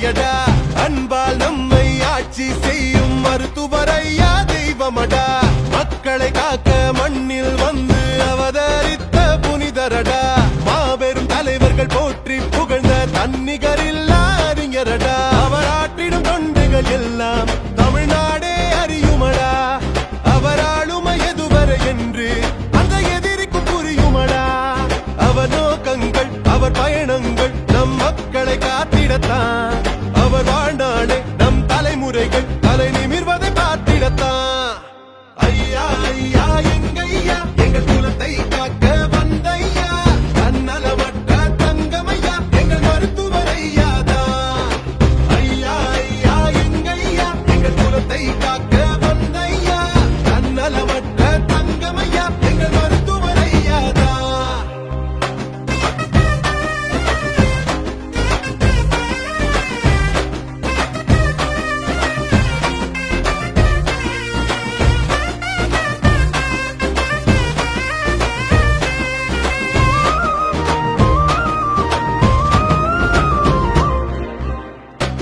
ஆசிரியடா அன்பால் நம்மை ஆட்சி செய்யும் மருத்துவரையா தெய்வமடா? மக்களை காக்க மண்ணில் வந்து அவதரித்த புனிதரடா? மாபெரும் தலைவர்கள் போற்றி புகழ்ந்த தன்னிகரில்லா அறிஞரடா? அவர் ஆற்றிடும் தொண்டுகள் எல்லாம் தமிழ்நாடே அறியுமடா? அவர் ஆளுமை எதுவரை என்று அந்த எதிரிக்கு புரியுமடா? அவர் நோக்கங்கள் அவர் பயணங்கள் நம் மக்களை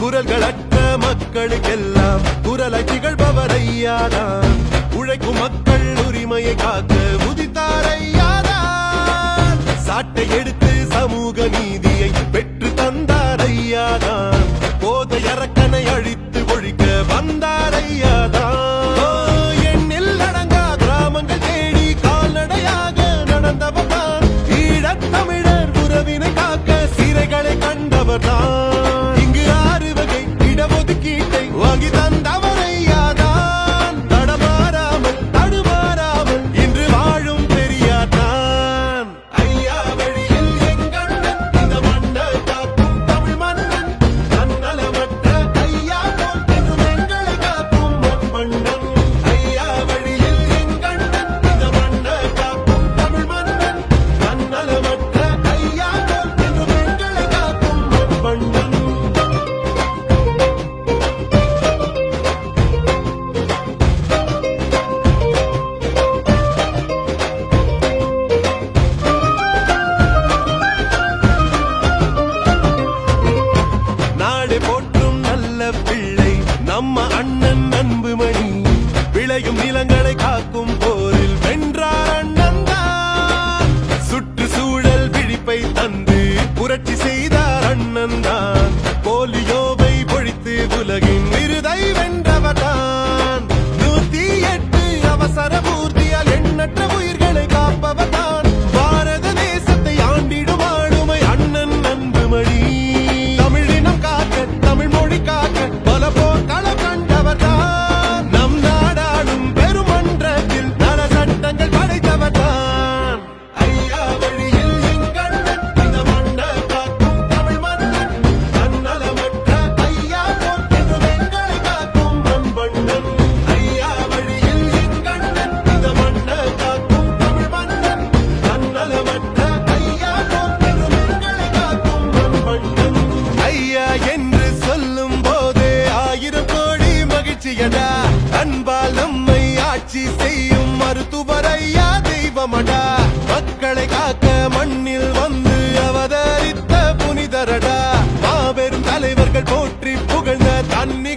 குரல்களற்ற மக்களுக்கெல்லாம் குரலை திகழ்பவர் ஐயாதான் உழைக்கும் மக்கள் உரிமையை காக்க உதித்தார் ஐயாதான் சாட்டை எடுத்து சமூக நீதியை பெற்று தந்தார் ஐயாதான் போதை அரக்கனை அழித்து ஒழிக்க வந்தார் ஐயாதான் எண்ணில் அடங்கா கிராமங்கள் தேடி கால்நடையாக நடந்தவர் தான் ஈழத் தமிழர் உறவினை காக்க சிறைகளை கண்டவர் தான் தந்து தெய்வமடா மக்களை காக்க மண்ணில் வந்து அவதரித்த புனிதரடா. மாபெரும் தலைவர்கள் போற்றி புகழ்ந்த தண்ணி